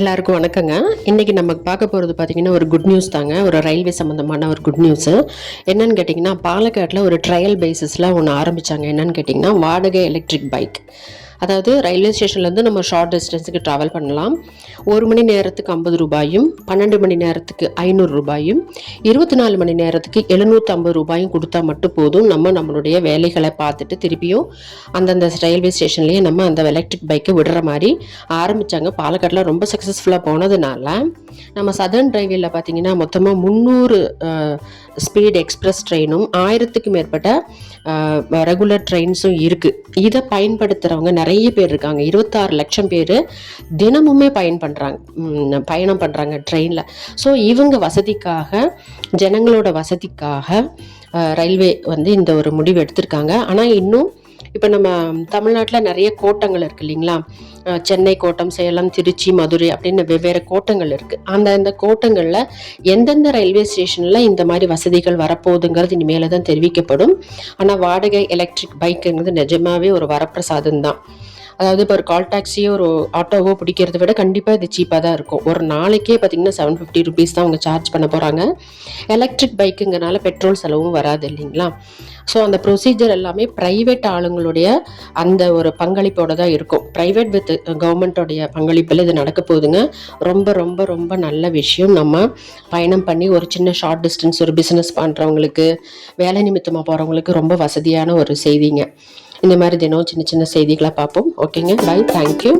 எல்லாருக்கும் வணக்கங்க. இன்றைக்கி நம்ம பார்க்க போகிறது பார்த்திங்கன்னா ஒரு குட் நியூஸ் தாங்க. ஒரு ரயில்வே சம்மந்தமான ஒரு குட் நியூஸு என்னன்னு கேட்டிங்கன்னா பாலக்காட்டில் ஒரு ட்ரையல் பேசிஸில் ஒன்று ஆரம்பித்தாங்க என்னென்னு கேட்டிங்கன்னா வாடகை எலக்ட்ரிக் பைக் அதாவது ரயில்வே ஸ்டேஷன்லேருந்து நம்ம ஷார்ட் டிஸ்டன்ஸுக்கு ட்ராவல் பண்ணலாம். ஒரு மணி நேரத்துக்கு ஐம்பது ரூபாயும் பன்னெண்டு மணி நேரத்துக்கு ஐநூறு ரூபாயும் இருபத்தி நாலு மணி நேரத்துக்கு எழுநூற்றி ஐம்பது ரூபாயும் கொடுத்தா மட்டும் போதும். நம்ம நம்மளுடைய வேலைகளை பார்த்துட்டு திருப்பியும் அந்தந்த ரயில்வே ஸ்டேஷன்லேயே நம்ம அந்த எலக்ட்ரிக் பைக்கை விடுற மாதிரி ஆரம்பித்தாங்க பாலக்காட்டில் ரொம்ப சக்ஸஸ்ஃபுல்லாக போனதுனால நம்ம சதர்ன் ரயில்வேல பார்த்தீங்கன்னா மொத்தமாக முந்நூறு ஸ்பீட் எக்ஸ்பிரஸ் ட்ரெயினும் ஆயிரத்துக்கு மேற்பட்ட ரெகுலர் ட்ரெயின்ஸும் இருக்குது இதை பயன்படுத்துகிறவங்க நிறைய பேர் இருக்காங்க. இருபத்தாறு லட்சம் பேர் தினமுமே பயன் பண்ணுறாங்க பயணம் பண்ணுறாங்க ட்ரெயினில் ஸோ இவங்க வசதிக்காக ஜனங்களோட வசதிக்காக ரயில்வே வந்து இந்த ஒரு முடிவு எடுத்திருக்காங்க. ஆனால் இன்னும் இப்போ நம்ம தமிழ்நாட்டில் நிறைய கோட்டங்கள் இருக்குது இல்லைங்களா? சென்னை கோட்டம் சேலம் திருச்சி மதுரை அப்படின்னு வெவ்வேறு கோட்டங்கள் இருக்குது அந்த அந்த கோட்டங்களில் எந்தெந்த ரயில்வே ஸ்டேஷனில் இந்த மாதிரி வசதிகள் வரப்போகுதுங்கிறது இனிமேல தான் தெரிவிக்கப்படும். ஆனால் வாடகை எலக்ட்ரிக் பைக்குங்கிறது நிஜமாவே ஒரு வரப்பிரசாதம் தான் அதாவது இப்போ ஒரு கால் டாக்ஸியோ ஒரு ஆட்டோவோ பிடிக்கிறத விட கண்டிப்பாக இது சீப்பாக தான் இருக்கும். ஒரு நாளைக்கே பார்த்தீங்கன்னா செவன் ஃபிஃப்டி ருபீஸ் தான் அவங்க சார்ஜ் பண்ண போகிறாங்க எலக்ட்ரிக் பைக்குங்கிறனால பெட்ரோல் செலவும் வராது இல்லைங்களா? ஸோ அந்த ப்ரொசீஜர் எல்லாமே ப்ரைவேட் ஆளுங்களுடைய அந்த ஒரு பங்களிப்போடு தான் இருக்கும். ப்ரைவேட் வித் கவர்மெண்ட்டோடைய பங்களிப்பில் இது நடக்க போகுதுங்க. ரொம்ப ரொம்ப ரொம்ப நல்ல விஷயம். நம்ம பயணம் பண்ணி ஒரு சின்ன ஷார்ட் டிஸ்டன்ஸ் ஒரு பிஸ்னஸ் பண்ணுறவங்களுக்கு வேலை நிமித்தமாக போகிறவங்களுக்கு ரொம்ப வசதியான ஒரு செய்திங்க. இந்த மாதிரி தினம் சின்ன சின்ன செய்திகளை பார்ப்போம். ஓகேங்க பை தேங்க்யூ